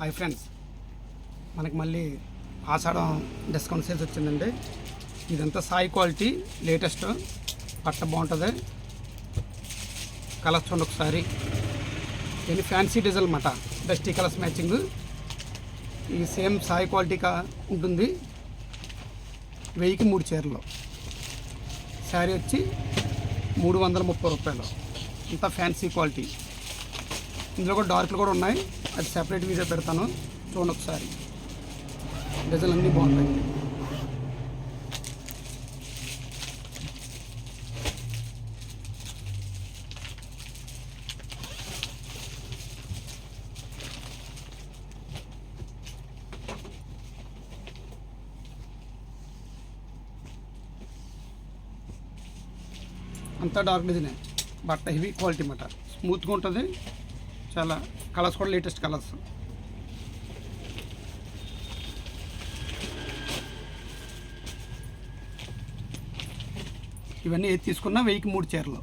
Hi friends. మనకి మళ్ళీ ఆషాఢం discount sales వచ్చిందండి. ఇదంతా సాయి క్వాలిటీ లేటెస్ట్. పట్ట బాగుంటుంది. కలర్స్ చూడండి ఒకసారి. ఇది ఫ్యాన్సీ డిజైన్ అనమాట డస్టీ కలర్స్ మ్యాచింగ్. ఈ సేమ్ సాయి క్వాలిటీ కా ఉంటుంది. వెయ్యికి మూడు చీరలు. శారీ వచ్చి మూడు వందల ముప్పై రూపాయలు. ఇంత ఫ్యాన్సీ క్వాలిటీ. ఇందులో కూడా డార్క్లు కూడా ఉన్నాయి. అది సెపరేట్ వీడియో పెడతాను. చూడండి ఒకసారి. డిజైన్ అన్నీ బాగుంటాయి అంతా డార్క్ డిజైనే బట్ట హెవీ క్వాలిటీ అన్నమాట. స్మూత్గా ఉంటుంది. చాలా కలర్స్ కూడా లేటెస్ట్ కలర్స్. ఇవన్నీ ఏది తీసుకున్నా వెయ్యికి మూడు చీరలు.